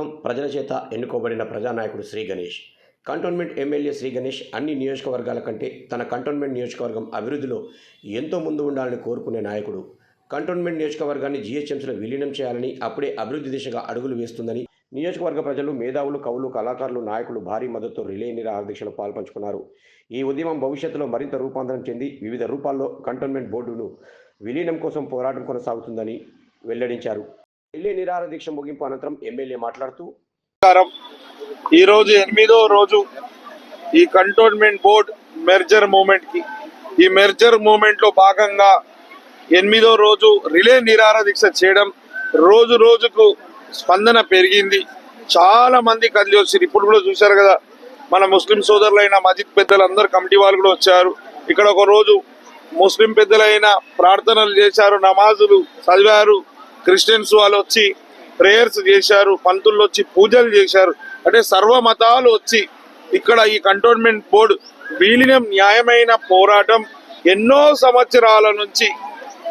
ప్రజల చేత ఎన్నుకోబడిన ప్రజానాయకుడు శ్రీ గణేష్. కంటోన్మెంట్ ఎమ్మెల్యే శ్రీ గణేష్ అన్ని నియోజకవర్గాల కంటే తన కంటోన్మెంట్ నియోజకవర్గం అభివృద్ధిలో ఎంతో ముందు ఉండాలని కోరుకునే నాయకుడు. కంటోన్మెంట్ నియోజకవర్గాన్ని జీహెచ్ఎంసీలో విలీనం చేయాలని అప్పుడే అభివృద్ధి దిశగా అడుగులు వేస్తుందని నియోజకవర్గ ప్రజలు మేధావులు కవులు కళాకారులు నాయకులు భారీ మద్దతుతో రిలే నిరాహార దీక్షలో పాల్పంచుకున్నారు. ఈ ఉద్యమం భవిష్యత్తులో మరింత రూపాంతరం చెంది వివిధ రూపాల్లో కంటోన్మెంట్ బోర్డును విలీనం కోసం పోరాటం కొనసాగుతుందని వెల్లడించారు. ఢిల్లీ నిరాహార దీక్ష ముగింపు అనంతరం ఎమ్మెల్యే మాట్లాడుతూ ఈ ఈరోజు ఎనిమిదో రోజు ఈ కంటోన్మెంట్ బోర్డ్ మెర్జర్ మూమెంట్కి ఈ మెర్జర్ మూమెంట్లో భాగంగా ఎనిమిదో రోజు రిలే నిరాహార దీక్ష చేయడం రోజు రోజుకు స్పందన పెరిగింది. చాలా మంది కదిలి వచ్చారు. ఇప్పుడు కూడా చూశారు కదా మన ముస్లిం సోదరులైన మజిద్ పెద్దలు కమిటీ వాళ్ళు కూడా వచ్చారు. ఇక్కడ ఒక రోజు ముస్లిం పెద్దలైన ప్రార్థనలు చేశారు నమాజులు చదివారు. క్రిస్టియన్స్ వాళ్ళు వచ్చి ప్రేయర్స్ చేశారు పంతుల్లో వచ్చి పూజలు చేశారు. అంటే సర్వ మతాలు వచ్చి ఇక్కడ ఈ కంటోన్మెంట్ బోర్డు వీలిన న్యాయమైన పోరాటం ఎన్నో సంవత్సరాల నుంచి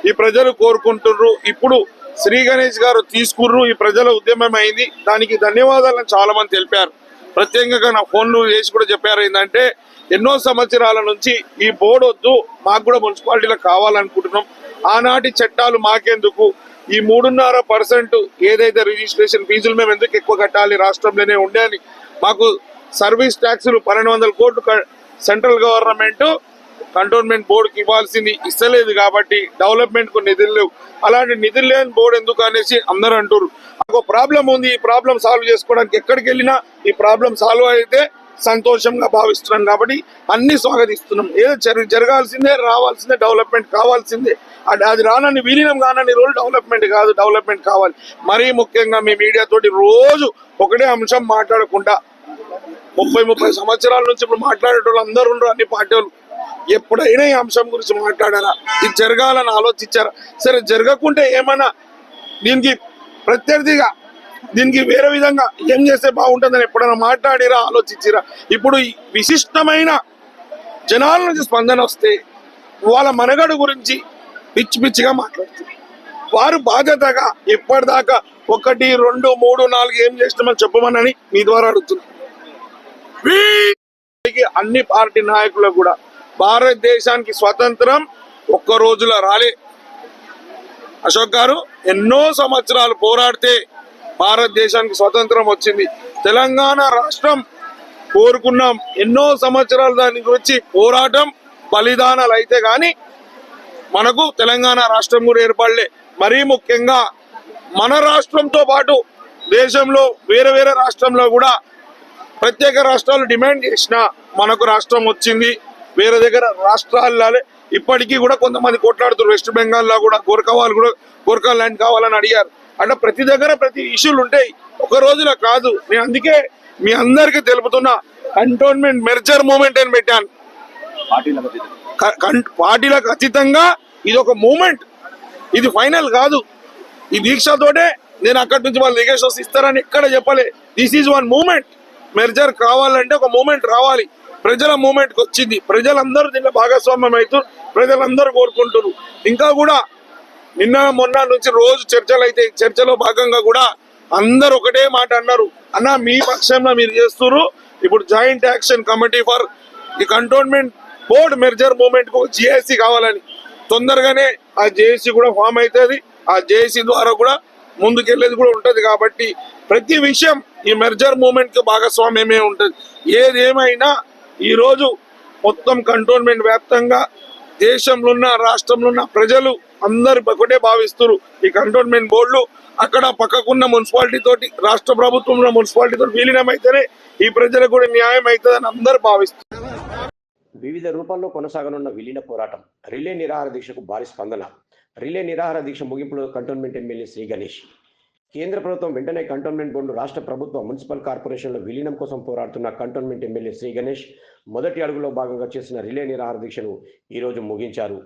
ఈ ప్రజలు కోరుకుంటుర్రు ఇప్పుడు శ్రీ గణేష్ గారు తీసుకుర్రు ఈ ప్రజల ఉద్యమం అయింది. దానికి ధన్యవాదాలను చాలా మంది తెలిపారు. ప్రత్యేకంగా నా ఫోన్లు చేసి కూడా చెప్పారు ఏంటంటే ఎన్నో సంవత్సరాల నుంచి ఈ బోర్డు వద్దు మాకు కూడా మున్సిపాలిటీలో కావాలనుకుంటున్నాం. ఆనాటి చట్టాలు మాకెందుకు? ఈ మూడున్నర పర్సెంట్ ఏదైతే రిజిస్ట్రేషన్ ఫీజులు మేము ఎందుకు ఎక్కువ కట్టాలి రాష్ట్రంలోనే ఉండే అని మాకు సర్వీస్ ట్యాక్సులు పన్నెండు వందల కోట్లు సెంట్రల్ గవర్నమెంట్ కంటోన్మెంట్ బోర్డుకి ఇవ్వాల్సింది ఇస్తలేదు కాబట్టి డెవలప్మెంట్కు నిధులు లేవు. అలాంటి నిధులు లేని బోర్డు ఎందుకు అనేసి అందరూ అంటారు ఒక ప్రాబ్లం ఉంది ఈ ప్రాబ్లం సాల్వ్ చేసుకోవడానికి ఎక్కడికి వెళ్ళినా ఈ ప్రాబ్లం సాల్వ్ అయితే సంతోషంగా భావిస్తున్నాం కాబట్టి అన్ని స్వాగతిస్తున్నాం. ఏదో జరగాల్సిందే రావాల్సిందే డెవలప్మెంట్ కావాల్సిందే. అది రానని విలీనం కానని రోజు డెవలప్మెంట్ కాదు డెవలప్మెంట్ కావాలి. మరీ ముఖ్యంగా మీ మీడియాతోటి రోజు ఒకటే అంశం మాట్లాడకుండా ముప్పై ముప్పై సంవత్సరాల నుంచి ఇప్పుడు మాట్లాడేటోళ్ళు అందరూ ఉండరు అన్ని పార్టీ ఎప్పుడైనా ఈ అంశం గురించి మాట్లాడారా ఇది జరగాలని ఆలోచించారా? సరే జరగకుంటే ఏమన్నా దీనికి ప్రత్యర్థిగా దీనికి వేరే విధంగా ఏం చేస్తే బాగుంటుందని ఎప్పుడైనా మాట్లాడిరా ఆలోచించిరా? ఇప్పుడు ఈ విశిష్టమైన జనాల నుంచి స్పందన వస్తే వాళ్ళ మనగడు గురించి పిచ్చి పిచ్చిగా మాట్లాడుతున్నారు వారు బాధ్యతగా ఇప్పటిదాకా ఒకటి రెండు మూడు నాలుగు ఏం చేసినామని చెప్పమని మీ ద్వారా అడుగుతున్నారు అన్ని పార్టీ నాయకులు కూడా భారతదేశానికి స్వతంత్రం ఒక్క రోజులో రాలే. అశోక్ గారు ఎన్నో సంవత్సరాలు పోరాడితే భారతదేశానికి స్వతంత్రం వచ్చింది. తెలంగాణ రాష్ట్రం కోరుకున్నాం. ఎన్నో సంవత్సరాలు దాని గురించి పోరాటం బలిదానాలు అయితే కానీ మనకు తెలంగాణ రాష్ట్రం కూడా ఏర్పడలే. మరీ ముఖ్యంగా మన రాష్ట్రంతో పాటు దేశంలో వేరే వేరే రాష్ట్రంలో కూడా ప్రత్యేక రాష్ట్రాలు డిమాండ్ చేసిన మనకు రాష్ట్రం వచ్చింది. వేరే దగ్గర రాష్ట్రాల్లో ఇప్పటికీ కూడా కొంతమంది కొట్లాడుతారు వెస్ట్ బెంగాల్లో కూడా గోర్ఖా వాళ్ళు కూడా గోర్ఖా ల్యాండ్ కావాలని అడిగారు. అంటే ప్రతి దగ్గర ప్రతి ఇష్యూలు ఉంటాయి. ఒక రోజులో కాదు. నేను అందుకే మీ అందరికీ తెలుపుతున్నా. కంటోన్మెంట్ మెర్జర్ మూమెంట్ అని పెట్టాను. పార్టీలకు అతీతంగా ఇది ఒక మూమెంట్. ఇది ఫైనల్ కాదు. ఈ దీక్షతోటే నేను అక్కడి నుంచి వాళ్ళు దిగేసి ఇస్తారని ఎక్కడ చెప్పలే. This is one movement merger కావాలంటే ఒక మూమెంట్ రావాలి. ప్రజల మూమెంట్కి వచ్చింది. ప్రజలందరూ దీంట్లో భాగస్వామ్యం అవుతారు ప్రజలందరూ కోరుకుంటున్నారు. ఇంకా కూడా నిన్న మొన్న నుంచి రోజు చర్చలు అయితే చర్చలో భాగంగా కూడా అందరు ఒకటే మాట అన్నారు. అన్న మీ పక్షంలో మీరు చేస్తున్నారు. ఇప్పుడు జాయింట్ యాక్షన్ కమిటీ ఫర్ ఈ కంటోన్మెంట్ బోర్డు మెర్జర్ మూమెంట్కు జిఐసి కావాలని. తొందరగానే ఆ జేఏసీ కూడా ఫామ్ అవుతుంది. ఆ జేఏసీ ద్వారా కూడా ముందుకెళ్ళేది కూడా ఉంటది కాబట్టి ప్రతి విషయం ఈ మెర్జర్ మూమెంట్కి భాగస్వామ్యమే ఉంటది. ఏదేమైనా ఈ రోజు మొత్తం కంటోన్మెంట్ వ్యాప్తంగా దేశంలో ఉన్న రాష్ట్రంలో ఉన్న ప్రజలు అందరు ఒకటే భావిస్తున్నారు. ఈ కంటోన్మెంట్ బోర్డులు అక్కడ పక్కకున్న మున్సిపాలిటీ తోటి రాష్ట్ర ప్రభుత్వం ఉన్న మున్సిపాలిటీ తోటి విలీనం అయితేనే ఈ ప్రజలకు కూడా న్యాయం అవుతుందని అందరు భావిస్తున్నారు. వివిధ రూపాల్లో కొనసాగనున్న విలీన పోరాటం రిలే నిరాహార దీక్షకు భారీ స్పందన రిలే నిరాహార దీక్ష ముగింపులో కంటోన్మెంట్ ఎమ్మెల్యే శ్రీ గణేష్. కేంద్ర ప్రభుత్వం వెంటనే కంటోన్మెంట్ బోర్డు రాష్ట్ర ప్రభుత్వ మున్సిపల్ కార్పొరేషన్ల విలీనం కోసం పోరాడుతున్న కంటోన్మెంట్ ఎమ్మెల్యే శ్రీ గణేష్ మొదటి అడుగులో భాగంగా చేసిన రిలే నిరాహార దీక్షను ఈరోజు ముగించారు.